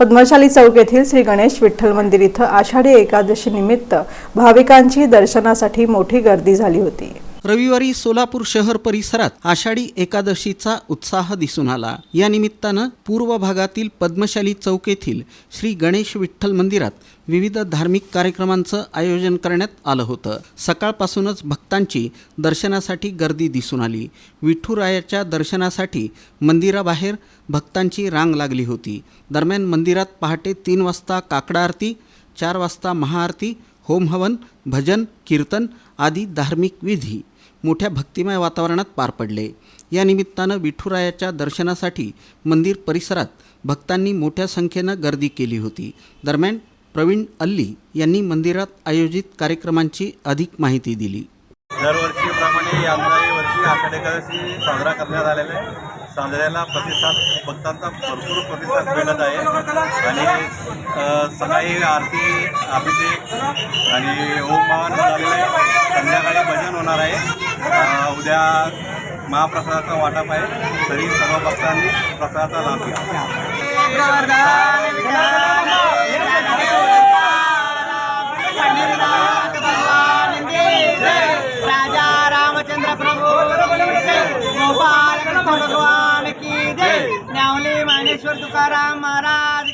पद्मशाली चौक येथील श्री गणेश विठ्ठल मंदिर इथं आषाढी एकादशी निमित्त भाविकांची दर्शनासाठी मोठी गर्दी झाली होती. रविवारी सोलापूर शहर परिसरात आषाढी एकादशीचा उत्साह दिसून आला. या निमित्तानं पूर्व भागातील पद्मशाली चौक येथील श्री गणेश विठ्ठल मंदिरात विविध धार्मिक कार्यक्रमांचं आयोजन करण्यात आलं होतं. सकाळपासूनच भक्तांची दर्शनासाठी गर्दी दिसून आली. विठुरायाच्या दर्शनासाठी मंदिराबाहेर भक्तांची रांग लागली होती. दरम्यान मंदिरात पहाटे तीन वाजता काकडा आरती चार वाजता महाआरती होमहवन भजन कीर्तन आदी धार्मिक विधी मोठ्या भक्तिमय वातावरणात पार पडले. या निमित्तानं विठुरायाच्या दर्शनासाठी मंदिर परिसरात भक्तांनी मोठ्या संख्येनं गर्दी केली होती. दरम्यान प्रवीण अल्ली यांनी मंदिरात आयोजित कार्यक्रमांची अधिक माहिती दिली. दरवर्षीप्रमाणे यंदाही वर्षी आषाढी एकादशी साजरा करण्यात आलेला आहे. साजऱ्याला प्रतिसाद भक्तांचा भरपूर प्रतिसाद मिळत आहे. आणि सकाळी आरती अभिषेक आणि होमहवन झालेलं आहे. संध्याकाळी भजन होणार आहे. उद्या महाप्रसादाचा वाटप आहे. तरी सर्व भक्तांनी प्रसादाचा लाभ घ्या. प्रभु गोपाल भगवान की जय. न्यावली मानेश्वर तुकाराम महाराज.